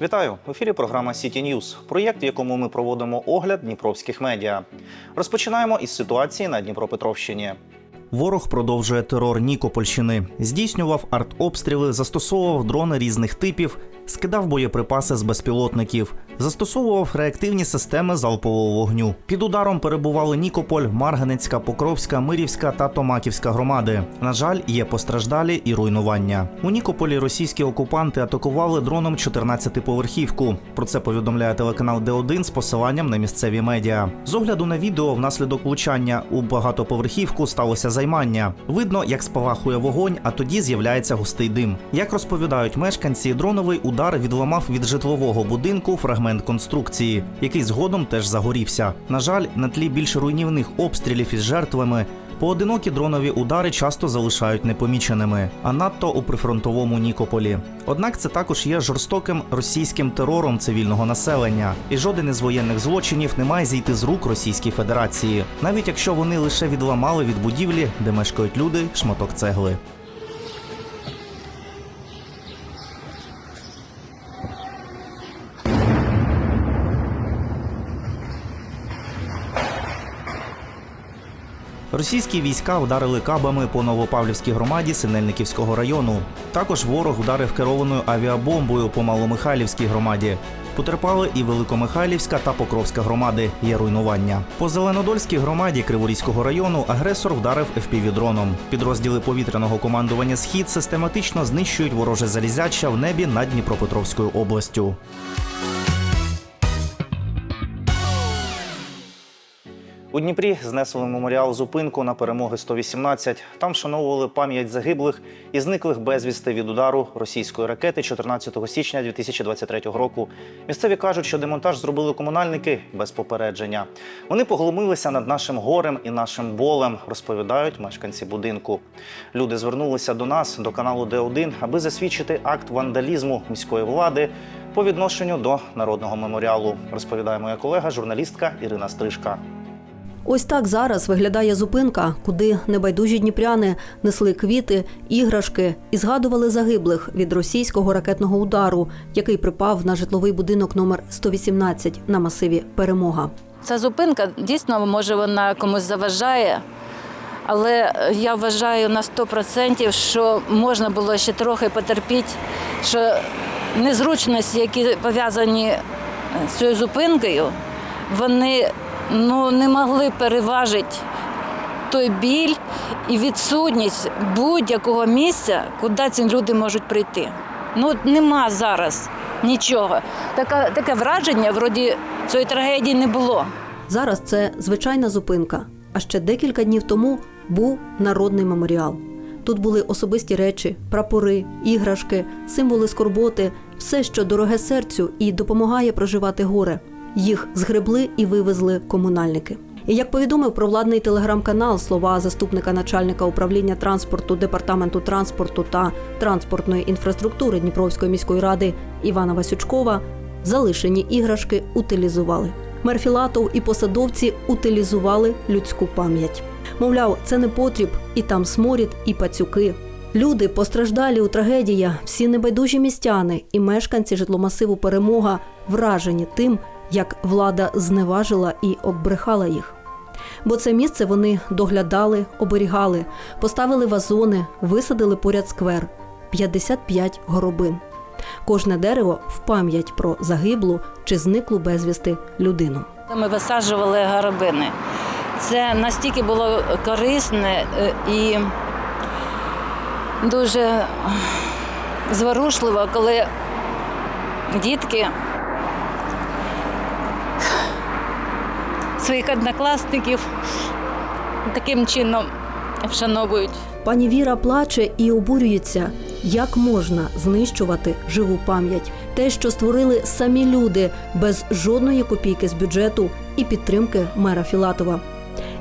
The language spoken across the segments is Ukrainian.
Вітаю в ефірі. Програма City News, проєкт, в якому ми проводимо огляд дніпровських медіа. Розпочинаємо із ситуації на Дніпропетровщині. Ворог продовжує терор Нікопольщини, здійснював артобстріли, застосовував дрони різних типів, скидав боєприпаси з безпілотників, застосовував реактивні системи залпового вогню. Під ударом перебували Нікополь, Марганецька, Покровська, Мирівська та Томаківська громади. На жаль, є постраждалі і руйнування. У Нікополі російські окупанти атакували дроном 14-поверхівку. Про це повідомляє телеканал Д1 з посиланням на місцеві медіа. З огляду на відео внаслідок влучання у багатоповерхівку сталося займання. Видно, як спалахує вогонь, а тоді з'являється густий дим. Як розповідають мешканці, дроновий удар відламав від житлового будинку фрагмент конструкції, який згодом теж загорівся. На жаль, на тлі більш руйнівних обстрілів із жертвами. Поодинокі дронові удари часто залишають непоміченими, а надто у прифронтовому Нікополі. Однак це також є жорстоким російським терором цивільного населення, і жоден із воєнних злочинів не має зійти з рук Російській Федерації, навіть якщо вони лише відламали від будівлі, де мешкають люди, шматок цегли. Російські війська вдарили кабами по Новопавлівській громаді Синельниківського району. Також ворог вдарив керованою авіабомбою по Маломихайлівській громаді. Потерпали і Великомихайлівська та Покровська громади. Є руйнування. По Зеленодольській громаді Криворізького району агресор вдарив FPV-дроном. Підрозділи повітряного командування Схід систематично знищують вороже залізяча в небі над Дніпропетровською областю. У Дніпрі знесли меморіал зупинку на перемоги 118. Там вшановували пам'ять загиблих і зниклих безвісти від удару російської ракети 14 січня 2023 року. Місцеві кажуть, що демонтаж зробили комунальники без попередження. Вони поглумилися над нашим горем і нашим болем, розповідають мешканці будинку. Люди звернулися до нас, до каналу Д1, аби засвідчити акт вандалізму міської влади по відношенню до народного меморіалу. Розповідає моя колега, журналістка Ірина Стрижка. Ось так зараз виглядає зупинка, куди небайдужі дніпряни несли квіти, іграшки і згадували загиблих від російського ракетного удару, який припав на житловий будинок номер 118 на масиві Перемога. Ця зупинка дійсно може вона комусь заважає, але я вважаю на 100%, що можна було ще трохи потерпіти, що незручності, які пов'язані з цією зупинкою, вони ну, не могли переважити той біль і відсутність будь-якого місця, куди ці люди можуть прийти. Ну, нема зараз нічого. Таке, таке враження, вроді цієї трагедії не було. Зараз це звичайна зупинка. А ще декілька днів тому був народний меморіал. Тут були особисті речі, прапори, іграшки, символи скорботи, все, що дороге серцю і допомагає проживати горе. Їх згребли і вивезли комунальники. І як повідомив провладний телеграм-канал слова заступника начальника управління транспорту департаменту транспорту та транспортної інфраструктури Дніпровської міської ради Івана Васючкова, залишені іграшки утилізували. Мер Філатов і посадовці утилізували людську пам'ять. Мовляв, це не потріб, і там сморід, і пацюки. Люди постраждалі у трагедія, всі небайдужі містяни і мешканці житломасиву Перемога вражені тим, як влада зневажила і оббрехала їх. Бо це місце вони доглядали, оберігали, поставили вазони, висадили поряд сквер 55 горобин. Кожне дерево в пам'ять про загиблу чи зниклу безвісти людину. Ми висаджували горобини. Це настільки було корисне е, і дуже зворушливо, коли дітки своїх однокласників таким чином вшановують. Пані Віра плаче і обурюється, як можна знищувати живу пам'ять, те, що створили самі люди без жодної копійки з бюджету і підтримки мера Філатова.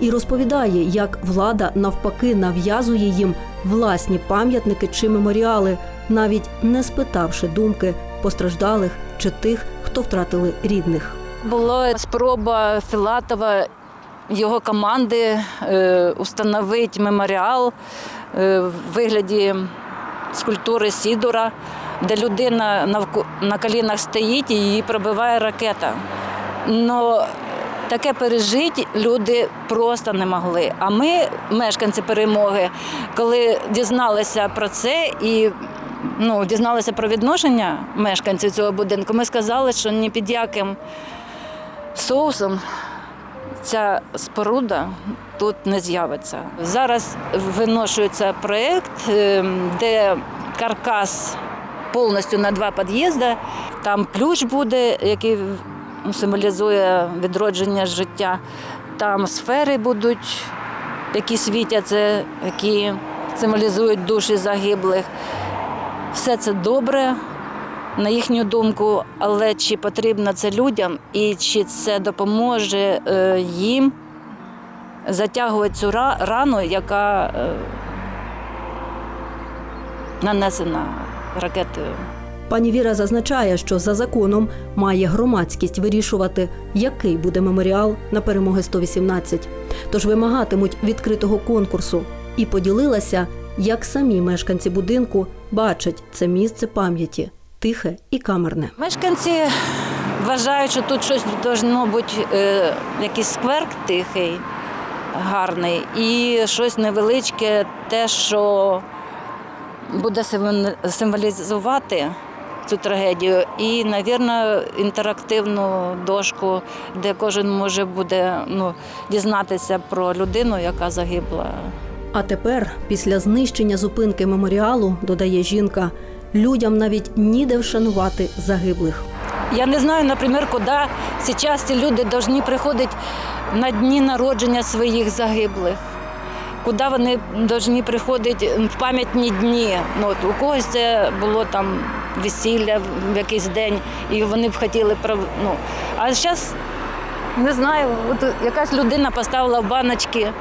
І розповідає, як влада навпаки нав'язує їм власні пам'ятники чи меморіали, навіть не спитавши думки постраждалих чи тих, хто втратили рідних. Була спроба Філатова його команди е, установити меморіал е, в вигляді скульптури Сідора де людина на колінах стоїть і її пробиває ракета. Но таке пережити люди просто не могли. А ми, мешканці перемоги, коли дізналися про це і ну, дізналися про відношення мешканців цього будинку, ми сказали, що ні під яким соусом ця споруда тут не з'явиться. Зараз виношується проєкт, е, де каркас повністю на два під'їзди. Там ключ буде, який символізує відродження життя. Там сфери будуть, які світяться, які символізують душі загиблих. Все це добре, на їхню думку, але чи потрібно це людям і чи це допоможе е, їм затягувати цю рану, яка е, нанесена ракетою. Пані Віра зазначає, що за законом має громадськість вирішувати, який буде меморіал на перемоги 118. Тож вимагатимуть відкритого конкурсу і поділилася, як самі мешканці будинку бачать це місце пам'яті тихе і камерне. Мешканці вважають, що тут щось должно бути, е, якийсь скверк тихий, гарний, і щось невеличке, те, що буде символізувати цю трагедію. І, мабуть, інтерактивну дошку, де кожен може буде ну, дізнатися про людину, яка загибла. А тепер, після знищення зупинки меморіалу, додає жінка, людям навіть ніде вшанувати загиблих. Я не знаю, наприклад, куди зараз ці люди повинні приходити на дні народження своїх загиблих. Куди вони повинні приходити в пам'ятні дні. Ну, от у когось це було там весілля в якийсь день, і вони б хотіли ну, А зараз не знаю, от якась людина поставила в баночки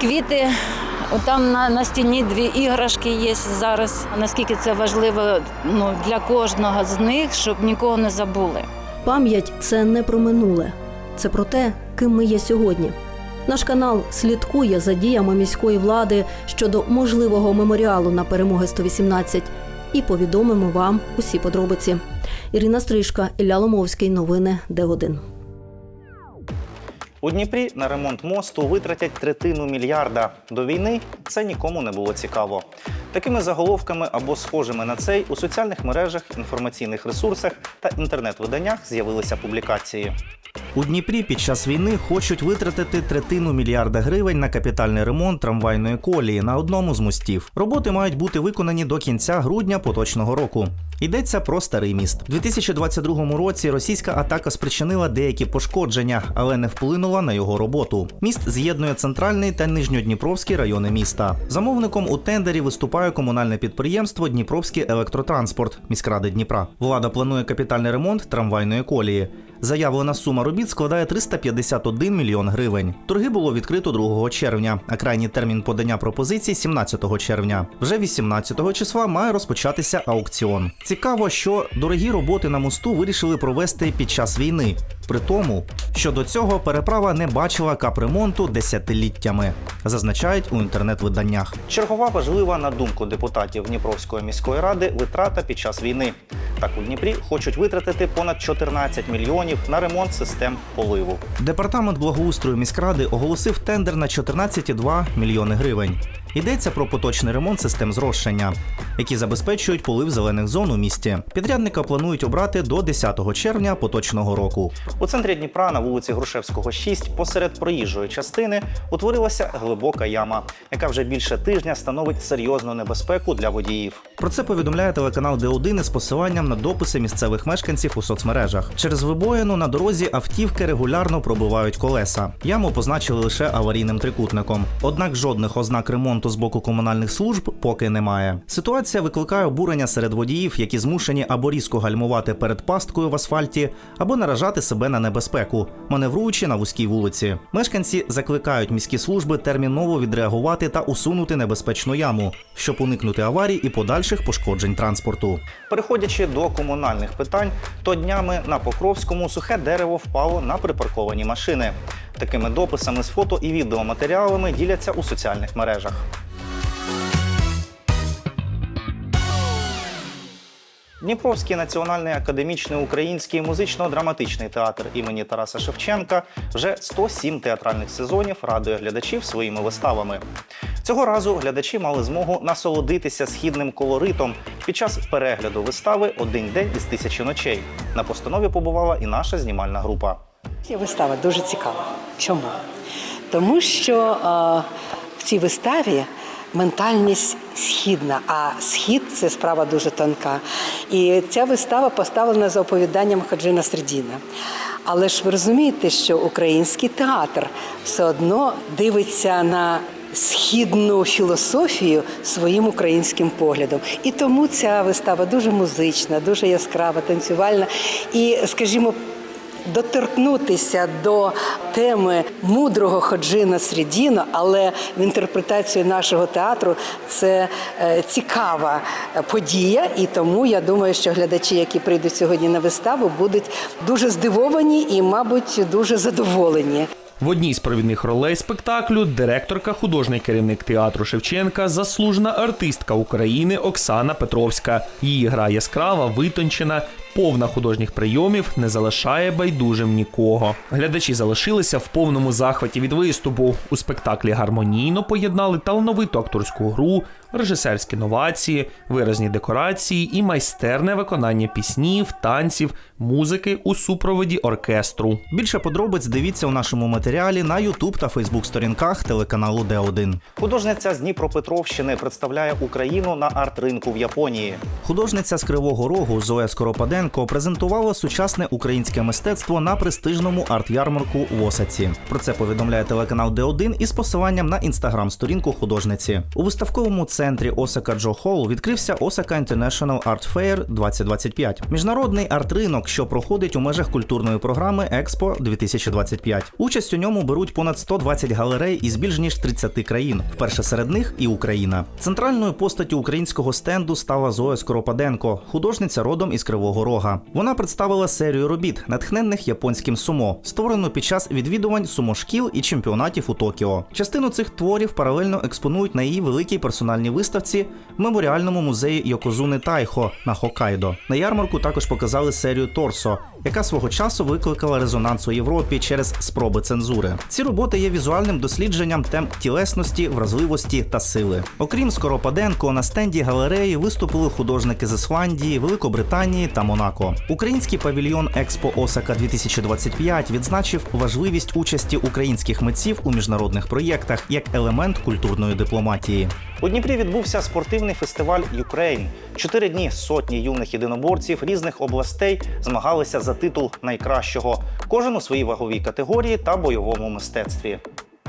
квіти. Там на, на стіні дві іграшки є зараз. Наскільки це важливо ну, для кожного з них, щоб нікого не забули. Пам'ять це не про минуле, це про те, ким ми є сьогодні. Наш канал слідкує за діями міської влади щодо можливого меморіалу на перемоги 118 і повідомимо вам усі подробиці. Ірина Стрижка, Ілля Ломовський. Новини Д1. У Дніпрі на ремонт мосту витратять третину мільярда. До війни це нікому не було цікаво. Такими заголовками або схожими на цей у соціальних мережах, інформаційних ресурсах та інтернет-виданнях з'явилися публікації. У Дніпрі під час війни хочуть витратити третину мільярда гривень на капітальний ремонт трамвайної колії на одному з мостів. Роботи мають бути виконані до кінця грудня поточного року. Йдеться про старий міст. У 2022 році російська атака спричинила деякі пошкодження, але не вплинула на його роботу. Міст з'єднує центральний та нижньодніпровський райони міста. Замовником у тендері виступає комунальне підприємство Дніпровський електротранспорт міськради Дніпра. Влада планує капітальний ремонт трамвайної колії. Заявлена сума робіт складає 351 мільйон гривень. Торги було відкрито 2 червня, а крайній термін подання пропозицій 17 червня. Вже 18 числа має розпочатися аукціон. Цікаво, що дорогі роботи на мосту вирішили провести під час війни, при тому, що до цього переправа не бачила капремонту десятиліттями, зазначають у інтернет-виданнях. Чергова важлива на думку депутатів Дніпровської міської ради витрата під час війни. Так у Дніпрі хочуть витратити понад 14 мільйонів на ремонт систем поливу. Департамент благоустрою міськради оголосив тендер на 14,2 мільйони гривень. Йдеться про поточний ремонт систем зрощення, які забезпечують полив зелених зон у місті. Підрядника планують обрати до 10 червня поточного року. У центрі Дніпра на вулиці Грушевського, 6, посеред проїжджої частини утворилася глибока яма, яка вже більше тижня становить серйозну небезпеку для водіїв. Про це повідомляє телеканал Д1 із посиланням на дописи місцевих мешканців у соцмережах. Через вибоїну на дорозі автівки регулярно пробивають колеса. Яму позначили лише аварійним трикутником. Однак жодних ознак ремонту з боку комунальних служб поки немає. Ситуація викликає обурення серед водіїв, які змушені або різко гальмувати перед пасткою в асфальті, або наражати себе на небезпеку, маневруючи на вузькій вулиці. Мешканці закликають міські служби терміново відреагувати та усунути небезпечну яму, щоб уникнути аварій і подальших пошкоджень транспорту. Переходячи до комунальних питань, то днями на Покровському сухе дерево впало на припарковані машини. Такими дописами з фото і відеоматеріалами діляться у соціальних мережах. Дніпровський національний академічний український музично-драматичний театр імені Тараса Шевченка вже 107 театральних сезонів радує глядачів своїми виставами. Цього разу глядачі мали змогу насолодитися східним колоритом під час перегляду вистави Один день із тисячі ночей. На постанові побувала і наша знімальна група. Вистава дуже цікава. Чому? Тому що е, в цій виставі ментальність східна, а схід це справа дуже тонка. І ця вистава поставлена за оповіданням Хаджина Сердіна. Але ж ви розумієте, що український театр все одно дивиться на східну філософію своїм українським поглядом. І тому ця вистава дуже музична, дуже яскрава, танцювальна. І, скажімо, доторкнутися до теми мудрого Ходжина Срідіно, але в інтерпретацію нашого театру це е, цікава е, подія, і тому я думаю, що глядачі, які прийдуть сьогодні на виставу, будуть дуже здивовані і, мабуть, дуже задоволені. В одній з провідних ролей спектаклю директорка, художній керівник театру Шевченка, заслужена артистка України Оксана Петровська. Її гра яскрава, витончена, повна художніх прийомів, не залишає байдужим нікого. Глядачі залишилися в повному захваті від виступу. У спектаклі гармонійно поєднали талановиту акторську гру, режисерські новації, виразні декорації і майстерне виконання піснів, танців, музики у супроводі оркестру. Більше подробиць дивіться у нашому матеріалі на YouTube та Facebook сторінках телеканалу Д1. Художниця з Дніпропетровщини представляє Україну на арт-ринку в Японії. Художниця з Кривого Рогу Зоя Скоропаденко презентувала сучасне українське мистецтво на престижному арт-ярмарку в Осаці. Про це повідомляє телеканал Д1 із посиланням на інстаграм-сторінку художниці. У виставковому центрі Осака Джо Холл відкрився Осака International Art Fair 2025. Міжнародний арт-ринок, що проходить у межах культурної програми Експо 2025. Участь у ньому беруть понад 120 галерей із більш ніж 30 країн. Вперше серед них і Україна. Центральною постаттю українського стенду стала Зоя Скоропаденко, художниця родом із Кривого Рога. Вона представила серію робіт, натхненних японським сумо, створену під час відвідувань сумошкіл і чемпіонатів у Токіо. Частину цих творів паралельно експонують на її великій персональній виставці в меморіальному музеї Йокозуни Тайхо на Хокайдо. На ярмарку також показали серію Торсо, яка свого часу викликала резонанс у Європі через спроби цензури. Ці роботи є візуальним дослідженням тем тілесності, вразливості та сили. Окрім Скоропаденко, на стенді галереї виступили художники з Ісландії, Великобританії та Монако. Український павільйон Експо Осака 2025 відзначив важливість участі українських митців у міжнародних проєктах як елемент культурної дипломатії. У Дніпрі відбувся спортивний фестиваль Юкрейн. Чотири дні сотні юних єдиноборців різних областей змагалися за титул найкращого, кожен у своїй ваговій категорії та бойовому мистецтві.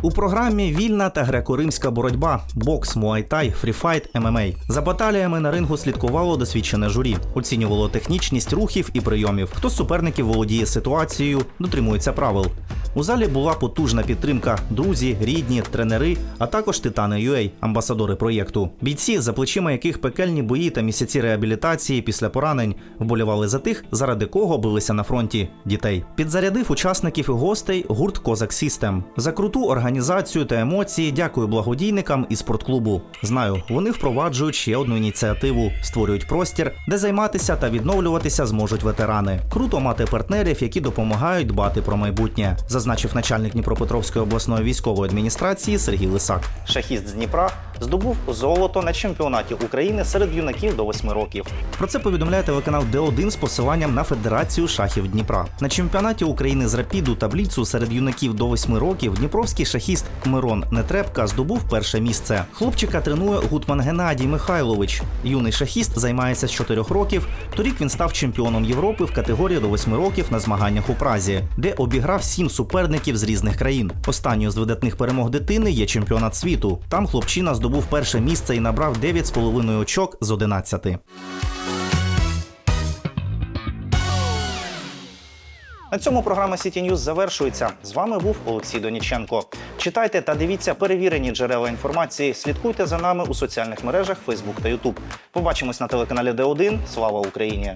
У програмі вільна та греко-римська боротьба, бокс, муайтай, фріфайт, ММА. За баталіями на рингу слідкувало досвідчене журі, оцінювало технічність рухів і прийомів. Хто з суперників володіє ситуацією, дотримується правил. У залі була потужна підтримка: друзі, рідні, тренери, а також титани UA, амбасадори проєкту. Бійці, за плечима яких пекельні бої та місяці реабілітації після поранень вболівали за тих, заради кого билися на фронті дітей. Підзарядив учасників і гостей гурт Козак Сістем. За круту організацію та емоції дякую благодійникам і спортклубу. Знаю, вони впроваджують ще одну ініціативу, створюють простір, де займатися та відновлюватися зможуть ветерани. Круто мати партнерів, які допомагають дбати про майбутнє, зазначив начальник Дніпропетровської обласної військової адміністрації Сергій Лисак. Шахіст з Дніпра здобув золото на чемпіонаті України серед юнаків до 8 років. Про це повідомляє телеканал Д1 з посиланням на Федерацію шахів Дніпра. На чемпіонаті України з рапіду та бліцу серед юнаків до 8 років дніпровський шахіст Мирон Нетребка здобув перше місце. Хлопчика тренує гутман Геннадій Михайлович. Юний шахіст займається з 4 років. Торік він став чемпіоном Європи в категорії до 8 років на змаганнях у Празі, де обіграв 7 суперників з різних країн. Останньою з видатних перемог дитини є чемпіонат світу. Там хлопчина здобув перше місце і набрав 9,5 очок з 11. На цьому програма City News завершується. З вами був Олексій Доніченко. Читайте та дивіться перевірені джерела інформації. Слідкуйте за нами у соціальних мережах Facebook та YouTube. Побачимось на телеканалі Д1. Слава Україні!